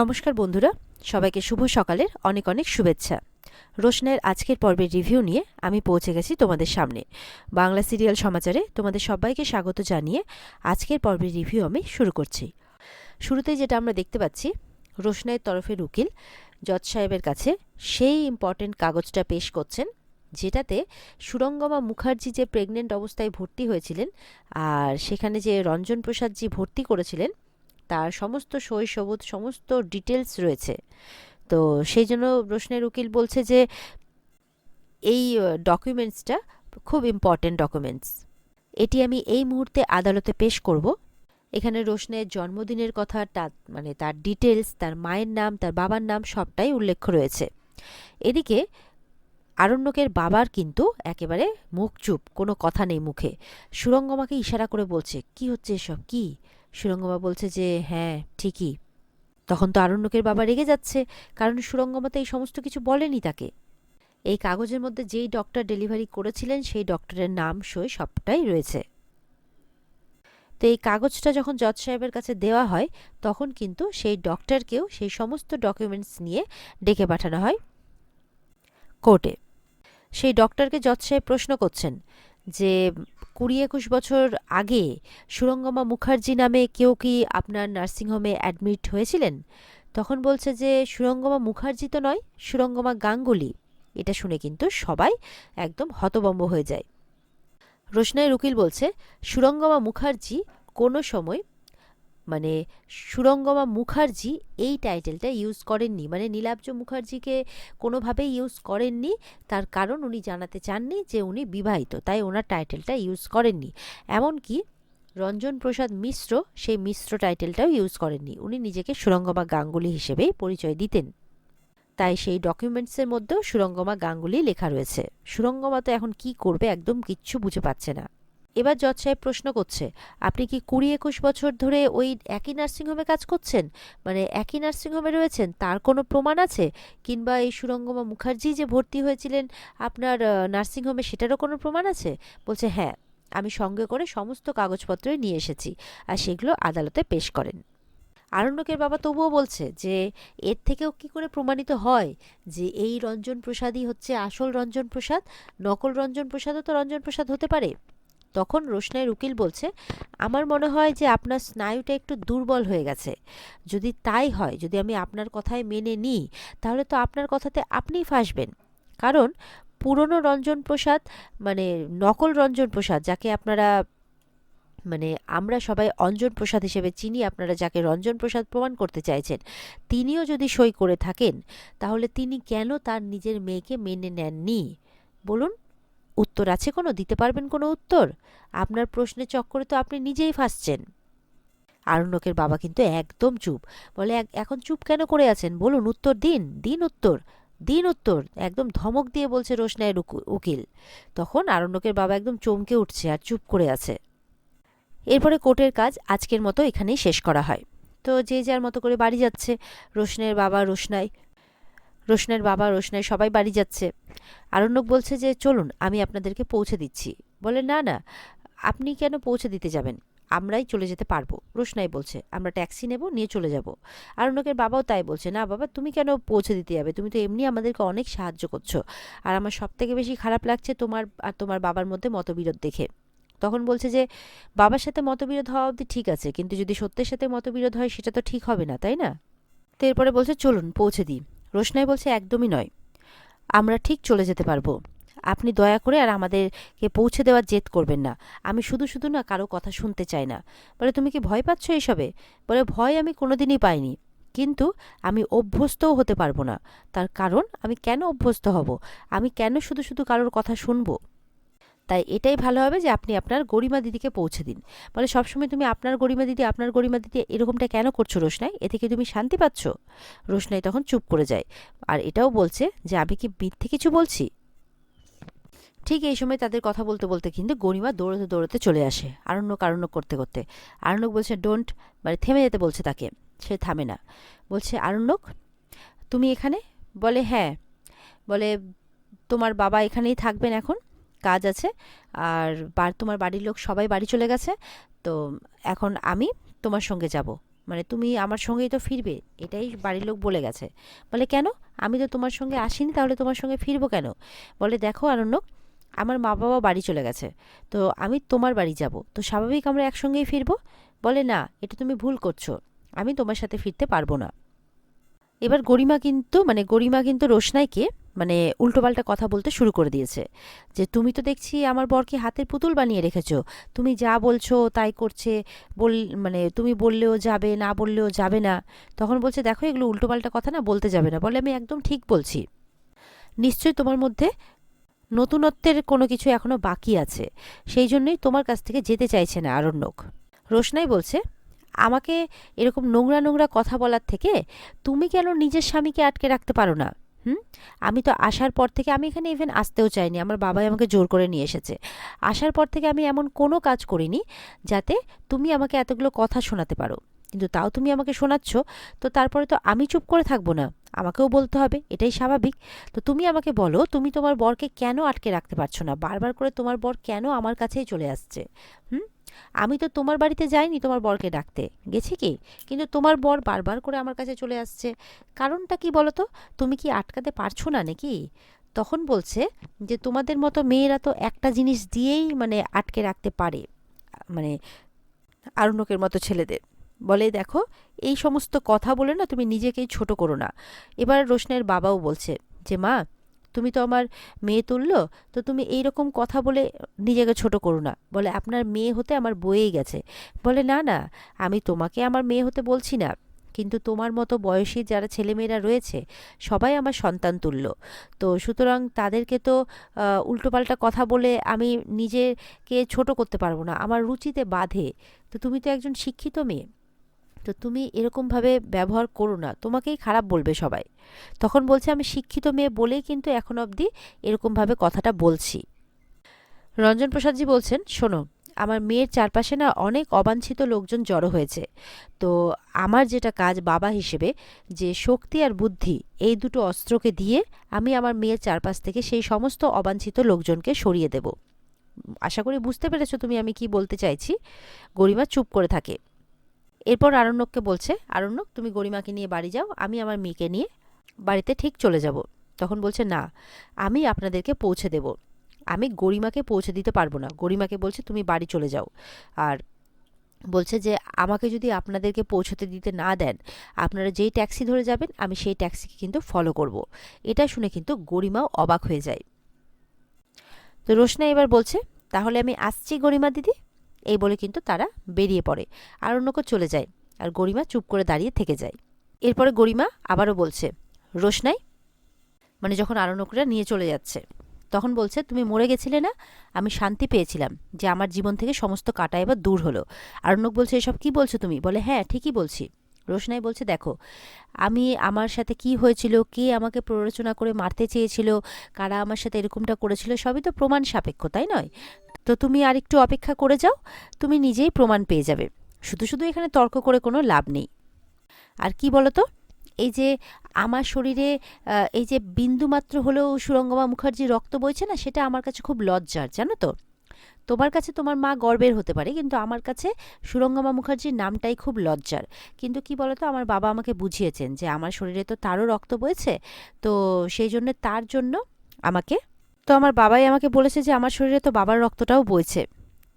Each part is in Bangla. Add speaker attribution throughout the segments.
Speaker 1: নমস্কার বন্ধুরা, সবাইকে শুভ সকালের অনেক অনেক শুভেচ্ছা। রোশনের আজকের পর্বের রিভিউ নিয়ে আমি পৌঁছে গেছি তোমাদের সামনে। বাংলা সিরিয়াল সমাচারে তোমাদের সবাইকে স্বাগত জানিয়ে আজকের পর্বের রিভিউ আমি শুরু করছি। শুরুতেই যেটা আমরা দেখতে পাচ্ছি, রোশনের তরফের উকিল জজ সাহেবের কাছে সেই ইম্পর্টেন্ট কাগজটা পেশ করছেন, যেটাতে সুরঙ্গমা মুখার্জি যে প্রেগনেন্ট অবস্থায় ভর্তি হয়েছিলেন আর সেখানে যে রঞ্জন প্রসাদজি ভর্তি করেছিলেন তার সমস্ত সবুজ সমস্ত ডিটেলস রয়েছে। তো সেই জন্য রোশনের উকিল বলছে যে, এই ডকুমেন্টসটা খুব ইম্পর্টেন্ট ডকুমেন্টস এটি আমি এই মুহূর্তে আদালতে পেশ করব। এখানে রোশনের জন্মদিনের কথা, তার মানে তার ডিটেলস তার মায়ের নাম, তার বাবার নাম সবটাই উল্লেখ রয়েছে। এদিকে আরণ্যকের বাবার কিন্তু একেবারে মুখ চুপ, কোনো কথা নেই মুখে। সুরঙ্গমাকে ইশারা করে বলছে, কি হচ্ছে এসব? কি? সুরঙ্গমা বলছে যে হ্যাঁ ঠিকই। তখন তো আরণ্যকের বাবা রেগে যাচ্ছে, কারণ সুরঙ্গমা তো এই সমস্ত কিছু বলেনি তাকে। এই কাগজের মধ্যে যেই ডক্টর ডেলিভারি করেছিলেন, সেই ডক্টরের নাম সই সবটাই রয়েছে। তো এই কাগজটা যখন জজ সাহেবের কাছে দেওয়া হয়, তখন কিন্তু সেই ডক্টরকেও সেই সমস্ত ডকুমেন্টস নিয়ে ডেকে পাঠানো হয় কোর্টে। সেই ডক্টরকে জজ সাহেব প্রশ্ন করছেন যে কুড়ি একুশ বছর আগে সুরঙ্গমা মুখার্জি নামে কেউ কি আপনার নার্সিংহোমে অ্যাডমিট হয়েছিলেন? তখন বলছে যে, সুরঙ্গমা মুখার্জি তো নয়, সুরঙ্গমা গাঙ্গুলি। এটা শুনে কিন্তু সবাই একদম হতবম্ব হয়ে যায়। রোশনায় রুকিল বলছে, সুরঙ্গমা মুখার্জি কোনো সময় মানে সুরঙ্গমা মুখার্জি এই টাইটেলটা ইউজ করেননি। মানে নীলাব্জ মুখার্জিকে কোনোভাবেই ইউজ করেননি। তার কারণ উনি জানাতে চাননি যে উনি বিবাহিত, তাই ওনার টাইটেলটা ইউজ করেননি। এমনকি রঞ্জন প্রসাদ মিশ্র সেই মিশ্র টাইটেলটাও ইউজ করেননি। উনি নিজেকে সুরঙ্গমা গাঙ্গুলি হিসেবেই পরিচয় দিতেন। তাই সেই ডকুমেন্টসের মধ্যেও সুরঙ্গমা গাঙ্গুলি লেখা রয়েছে। সুরঙ্গমা তো এখন কি করবে একদম কিচ্ছু বুঝে পাচ্ছে না। এবার জজ সাহেব প্রশ্ন করছে, আপনি কি কুড়ি একুশ বছর ধরে ওই একই নার্সিংহোমে কাজ করছেন? মানে একই নার্সিংহোমে রয়েছেন, তার কোনো প্রমাণ আছে? কিংবা এই সুরঙ্গমা মুখার্জি যে ভর্তি হয়েছিলেন, আপনার নার্সিংহোমে সেটারও কোনো প্রমাণ আছে? বলছে হ্যাঁ আমি সঙ্গে করে সমস্ত কাগজপত্রই নিয়ে এসেছি, আর সেগুলো আদালতে পেশ করেন। আরণ্যকের বাবা তবুও বলছে যে, এর থেকেও কি করে প্রমাণিত হয় যে এই রঞ্জন প্রসাদই হচ্ছে আসল রঞ্জন প্রসাদ? নকল রঞ্জন প্রসাদও তো রঞ্জন প্রসাদ হতে পারে? তখন রোশনাইয়ের উকিল বলছে, আমার মনে হয় যে আপনার স্নায়ুটা একটু দুর্বল হয়ে গেছে। যদি তাই হয়, যদি আমি আপনার কথায় মেনে নিই, তাহলে তো আপনার কথাতে আপনিই ফাঁসবেন। কারণ পুরনো রঞ্জন প্রসাদ মানে নকল রঞ্জন প্রসাদ, যাকে আপনারা মানে আমরা সবাই অঞ্জন প্রসাদ হিসেবে চিনি, আপনারা যাকে রঞ্জন প্রসাদ প্রমাণ করতে চাইছেন, তিনিও যদি সই করে থাকেন, তাহলে তিনি কেন তার নিজের মেয়েকে মেনে নেননি? বলুন। উত্তর আছে কোনো? দিতে পারবেন কোনো উত্তর? আপনার প্রশ্নের চক্করে তো আপনি নিজেই ফাঁসছেন। আরণ্যকের বাবা কিন্তু একদম চুপ। বলে এখন চুপ কেন করে আছেন? বলুন উত্তর দিন দিন উত্তর দিন উত্তর। একদম ধমক দিয়ে বলছে রোশনায়ের উকিল। তখন আরণ্যকের বাবা একদম চমকে উঠছে আর চুপ করে আছে। এরপরে কোর্টের কাজ আজকের মতো এখানেই শেষ করা হয়। তো যে যার মতো করে বাড়ি যাচ্ছে রোশনের বাবা, রোশনাই রোশনের বাবা রোশনাই সবাই বাড়ি যাচ্ছে। আরণ্যক বলছে যে, চলুন, আমি আপনাদেরকে পৌঁছে দিচ্ছি। বলে, না না, আপনি কেন পৌঁছে দিতে যাবেন? আমরাই চলে যেতে পারব। রোশনাই বলছে, আমরা ট্যাক্সি নেব, নিয়ে চলে যাব। আরণ্যকের বাবাও তাই বলছে, না, বাবা, তুমি কেন পৌঁছে দিতে যাবে? তুমি তো এমনি আমাদেরকে অনেক সাহায্য করছ। আর আমার সব থেকে বেশি খারাপ লাগছে তোমার আর তোমার বাবার মধ্যে মতবিরোধ দেখে। তখন বলছে যে, বাবার সাথে মতবিরোধ হওয়া অবধি ঠিক আছে, কিন্তু যদি সত্যের সাথে মতবিরোধ হয়, সেটা তো ঠিক হবে না, তাই না? তো এরপরে বলছে, চলুন, পৌঁছে দিই। রোশনাই বলছে, একদমই নয়। আমরা ঠিক চলে যেতে পারব। আপনি দয়া করে আর আমাদেরকে পৌঁছে দেওয়ার জেদ করবেন না। আমি শুধু শুধু না কারও কথা শুনতে চাই না। বলে, তুমি কি ভয় পাচ্ছ এসবে? বলে, ভয় আমি কোনোদিনই পাইনি। কিন্তু আমি অভ্যস্তও হতে পারব না। তার কারণ আমি কেন অভ্যস্ত হব? আমি কেন শুধু শুধু কারোর কথা শুনব? তাই এটাই ভালো হবে যে আপনি আপনার গরিমা দিদিকে পৌঁছে দিন। বলে সবসময় তুমি আপনার গরিমা দিদি, আপনার গরিমা দিদি এরকমটা কেন করছ রোশনাই? এ থেকে তুমি শান্তি পাচ্ছ? রোশনাই তখন চুপ করে যায়। আর এটাও বলছে যে আমি কি মিথ্যে কিছু বলছি? ঠিক এই সময় তাদের কথা বলতে বলতে কিন্তু গরিমা দৌড়তে দৌড়তে চলে আসে আরণ্যক আরণ্যক করতে করতে। আরণ্যক বলছে ডোন্ট মানে থেমে যেতে বলছে তাকে। সে থামে না। বলছে, আরণ্যক, তুমি এখানে? বলে হ্যাঁ। বলে, তোমার বাবা এখানেই থাকবেন এখন? কাজ আছে। আর তোমার বাড়ির লোক সবাই বাড়ি চলে গেছে। তো এখন আমি তোমার সঙ্গে যাব। মানে তুমি আমার সঙ্গেই তো ফিরবে, এটাই বাড়ির লোক বলে গেছে। বলে, কেন? আমি তো তোমার সঙ্গে আসিনি, তাহলে তোমার সঙ্গে ফিরবো কেন? বলে, দেখো আরণ্যক আমার মা বাবা বাড়ি চলে গেছে। তো আমি তোমার বাড়ি যাব। তো স্বাভাবিক আমরা একসঙ্গেই ফিরবো? বলে, না, এটা তুমি ভুল করছ। আমি তোমার সাথে ফিরতে পারব না। এবার গরিমা কিন্তু মানে গরিমা কিন্তু রোশনাইকে মানে উল্টোপাল্টা কথা বলতে শুরু করে দিয়েছে। যে তুমি তো দেখছি আমার বরকে হাতের পুতুল বানিয়ে রেখেছ। তুমি যা বলছো তাই করছে, বল মানে তুমি বললেও যাবে, না বললেও যাবে না। তখন বলছে, দেখো এগুলো উল্টোপাল্টা কথা না বলতে যাবে না। বলে, আমি একদম ঠিক বলছি। নিশ্চয়ই তোমার মধ্যে নতুনত্বের কোনো কিছু এখনও বাকি আছে। সেই জন্যই তোমার কাছ থেকে যেতে চাইছে না আরণ্যক। রোশনাই বলছে আমাকে এরকম নোংরা নোংরা কথা বলার থেকে তুমি কেন নিজের স্বামীকে আটকে রাখতে পারো না? হুম? আমি তো আসার পর থেকে আমি এখানে ইভেন আসতেও চাইনি। আমার বাবাই আমাকে জোর করে নিয়ে এসেছে। আসার পর থেকে আমি এমন কোনো কাজ করিনি যাতে তুমি আমাকে এতগুলো কথা শোনাতে পারো। কিন্তু তাও তুমি আমাকে শোনাচ্ছ, তো তারপরে তো আমি চুপ করে থাকব না। আমাকেও বলতে হবে, এটাই স্বাভাবিক। তো তুমি আমাকে বলো, তুমি তোমার বরকে কেন আটকে রাখতে পারছ না? বারবার করে তোমার বর কেন আমার কাছেই চলে আসছে? হুম? আমি তো তোমার বাড়িতে যাইনি তোমার বরকে ডাকতে। গেছি কি? কিন্তু তোমার বর বারবার করে আমার কাছে চলে আসছে। কারণটা কি বলো তো তুমি কি আটকাতে পারছ না নাকি? তখন বলছে যে তোমাদের মতো মেয়েরা তো একটা জিনিস দিয়েই মানে আটকে রাখতে পারে মানে আরণ্যকের মতো ছেলেদের। বলে দেখো, এই সমস্ত কথা বলে না তুমি নিজেকেই ছোট করো না। এবার রোশনের বাবাও বলছে যে, মা তুমি তো আমার মেয়ে তুললো, তো তুমি এই রকম কথা বলে নিজেকে ছোট করো না। বলে, আপনার মেয়ে হতে আমার বয়েই গেছে। বলে, না না, আমি তোমাকে আমার মেয়ে হতে বলছি না। কিন্তু তোমার মতো বয়সী যারা ছেলেমেয়েরা রয়েছে, সবাই আমার সন্তান তুল্য তো সুতরাং তাদেরকে তো উল্টোপাল্টা কথা বলে আমি নিজেকে ছোট করতে পারব না। আমার রুচিতে বাধে। তো তুমি তো একজন শিক্ষিত মেয়ে। তো তুমি এরকমভাবে ব্যবহার করো না, তোমাকেই খারাপ বলবে সবাই। তখন বলছে, আমি শিক্ষিত মেয়ে বলেই কিন্তু এখন অবধি এরকমভাবে কথাটা বলছি। রঞ্জন প্রসাদজি বলছেন, শোনো, আমার মেয়ের চারপাশে না অনেক অবাঞ্ছিত লোকজন জড়ো হয়েছে। তো আমার যেটা কাজ বাবা হিসেবে, যে শক্তি আর বুদ্ধি, এই দুটো অস্ত্রকে দিয়ে আমি আমার মেয়ের চারপাশ থেকে সেই সমস্ত অবাঞ্ছিত লোকজনকে সরিয়ে দেব। আশা করি বুঝতে পেরেছ তুমি আমি কি বলতে চাইছি? গরিমা চুপ করে থাকে। এরপর আরণ্যককে বলছে, আরণ্যক, তুমি গরিমাকে নিয়ে বাড়ি যাও, আমি আমার মেয়েকে নিয়ে বাড়িতে ঠিক চলে যাব। তখন বলছে, না, আমি আপনাদেরকে পৌঁছে দেব। আমি গরিমাকে পৌঁছে দিতে পারব না। গরিমাকে বলছে, তুমি বাড়ি চলে যাও। আর বলছে যে, আমাকে যদি আপনাদেরকে পৌঁছতে দিতে না দেন, আপনারা যেই ট্যাক্সি ধরে যাবেন, আমি সেই ট্যাক্সিকে কিন্তু ফলো করব। এটা শুনে কিন্তু গরিমাও অবাক হয়ে যায়। তো রোশনা এবার বলছে, তাহলে আমি আসছি গরিমা দিদি? এই বলে কিন্তু তারা বেরিয়ে পড়ে। আরণ্যকও চলে যায় আর গরিমা চুপ করে দাঁড়িয়ে থেকে যায়। এরপরে গরিমা আবারও বলছে, রোশনাই? মানে যখন আরণ্যকরা নিয়ে চলে যাচ্ছে, তখন বলছে, তুমি মরে গেছিলে না? আমি শান্তি পেয়েছিলাম যে আমার জীবন থেকে সমস্ত কাটা এবার দূর হলো। আরণ্যক বলছে, এসব কি বলছো তুমি? বলে হ্যাঁ ঠিকই বলছি। রোশনাই বলছে, দেখো, আমি আমার সাথে কি হয়েছিল, কে আমাকে প্ররোচনা করে মারতে চেয়েছিল, কারা আমার সাথে এরকমটা করেছিল, সবই তো প্রমাণ সাপেক্ষ, তাই নয়? তো তুমি আর একটু অপেক্ষা করে যাও, তুমি নিজেই প্রমাণ পেয়ে যাবে। শুধু শুধু এখানে তর্ক করে কোনো লাভ নেই। আর কি বলতো? এই যে আমার শরীরে এই যে বিন্দুমাত্র হলেও সুরঙ্গমা মুখার্জির রক্ত বইছে না, সেটা আমার কাছে খুব লজ্জার, জানো তো? তোমার কাছে তোমার মা গর্বের হতে পারে, কিন্তু আমার কাছে সুরঙ্গমা মুখার্জির নামটাই খুব লজ্জার। কিন্তু কি বলতো? আমার বাবা আমাকে বুঝিয়েছেন যে আমার শরীরে তো তারও রক্ত বইছে, তো সেই জন্য তার জন্য আমাকে তো আমার বাবাই আমাকে বলেছে যে আমার শরীরে তো বাবার রক্তটাও বইছে।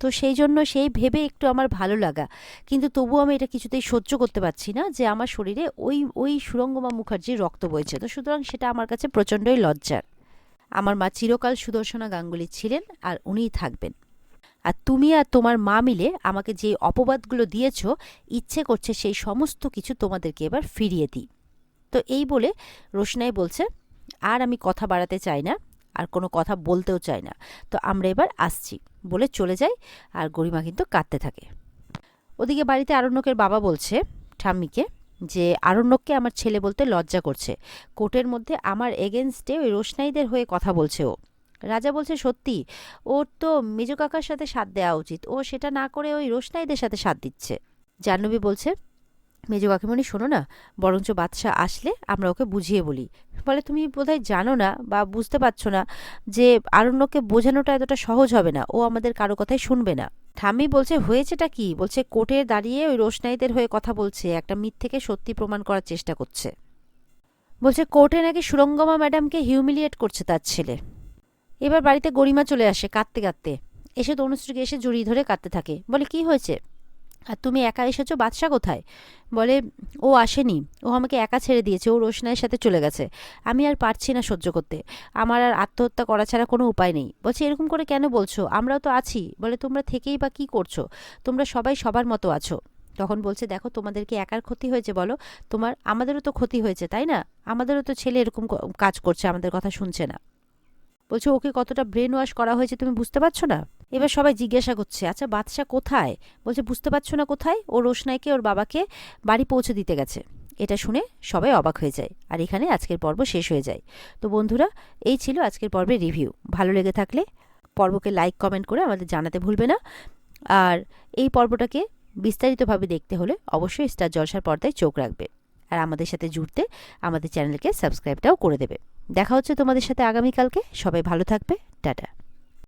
Speaker 1: তো সেই জন্য সেই ভেবে একটু আমার ভালো লাগা। কিন্তু তবুও আমি এটা কিছুতেই সহ্য করতে পারছি না যে আমার শরীরে ওই ওই সুরঙ্গমা মুখার্জির রক্ত বইছে। তো সুতরাং সেটা আমার কাছে প্রচণ্ডই লজ্জার। আমার মা চিরকাল সুদর্শনা গাঙ্গুলি ছিলেন আর উনিই থাকবেন। আর তুমি আর তোমার মা মিলে আমাকে যে অপবাদগুলো দিয়েছ, ইচ্ছে করছে সেই সমস্ত কিছু তোমাদেরকে এবার ফিরিয়ে দিই। তো এই বলে রোশনাই বলছে, আর আমি কথা বাড়াতে চাই না। আর কোনো কথা বলতেও চায় না। তো আমরা এবার আসছি বলে চলে যাই আর গরিমা কিন্তু কাঁদতে থাকে। ওদিকে বাড়িতে আরণ্যকের বাবা বলছে ঠাম্মিকে যে, আরণ্যককে আমার ছেলে বলতে লজ্জা করছে। কোর্টের মধ্যে আমার এগেনস্টে ওই রোশনাইদের হয়ে কথা বলছে ও। রাজা বলছে, সত্যি, ওর তো মেজো কাকার সাথে সাথ দেওয়া উচিত। ও সেটা না করে ওই রোশনাইদের সাথে সাথ দিচ্ছে। জাহ্নবী বলছে মেজো কাকিমণি, শোনো না, বরঞ্চ বাদশাহ আসলে আমরা ওকে বুঝিয়ে বলি। বলে, তুমি বোধহয় জানো না বা বুঝতে পারছ না যে আরণ্যকে বোঝানোটা এতটা সহজ হবে না। ও আমাদের কারও কথাই শুনবে না। ঠাম্মি বলছে, হয়েছেটা কি? বলছে কোর্টে দাঁড়িয়ে ওই রোশনাইদের হয়ে কথা বলছে, একটা মিথ্যেকে সত্যি প্রমাণ করার চেষ্টা করছে। বলছে কোর্টে নাকি সুরঙ্গমা ম্যাডামকে হিউমিলিয়েট করছে তার ছেলে। এবার বাড়িতে গরিমা চলে আসে কাঁদতে কাঁদতে। এসে তনুশ্রীকে এসে জড়িয়ে ধরে কাঁদতে থাকে। বলে, কি হয়েছে? আর তুমি একা এসেছ? বাদশা কোথায়? বলে, ও আসেনি। ও আমাকে একা ছেড়ে দিয়েছে। ও রোশনাইয়ের সাথে চলে গেছে। আমি আর পারছি না সহ্য করতে। আমার আর আত্মহত্যা করা ছাড়া কোনো উপায় নেই। বলছে, এরকম করে কেন বলছো? আমরাও তো আছি। বলে, তোমরা থেকেই বা কি করছ? তোমরা সবাই সবার মতো আছো। তখন বলছে, দেখো, তোমাদেরকে একার ক্ষতি হয়েছে বলো। তোমার, আমাদেরও তো ক্ষতি হয়েছে, তাই না? আমাদেরও তো ছেলে এরকম কাজ করছে, আমাদের কথা শুনছে না। বলছে, ওকে কতটা ব্রেন ওয়াশ করা হয়েছে তুমি বুঝতে পারছ না? এবার সবাই জিজ্ঞাসা করছে আচ্ছা বাদশা কোথায়? বলছে, বুঝতে পারছ না কোথায়? ও রোশনাইকে, ওর বাবাকে বাড়ি পৌঁছে দিতে গেছে। এটা শুনে সবাই অবাক হয়ে যায়। আর এখানে আজকের পর্ব শেষ হয়ে যায়। তো বন্ধুরা, এই ছিল আজকের পর্বের রিভিউ ভালো লেগে থাকলে পর্বকে লাইক কমেন্ট করে আমাদের জানাতে ভুলবে না। আর এই পর্বটাকে বিস্তারিতভাবে দেখতে হলে অবশ্যই স্টার জলসার পর্দায় চোখ রাখবে। আর আমাদের সাথে জুড়তে আমাদের চ্যানেলকে সাবস্ক্রাইবটাও করে দেবে। দেখা হচ্ছে তোমাদের সাথে আগামীকালকে। সবাই ভালো থাকবে। টাটা।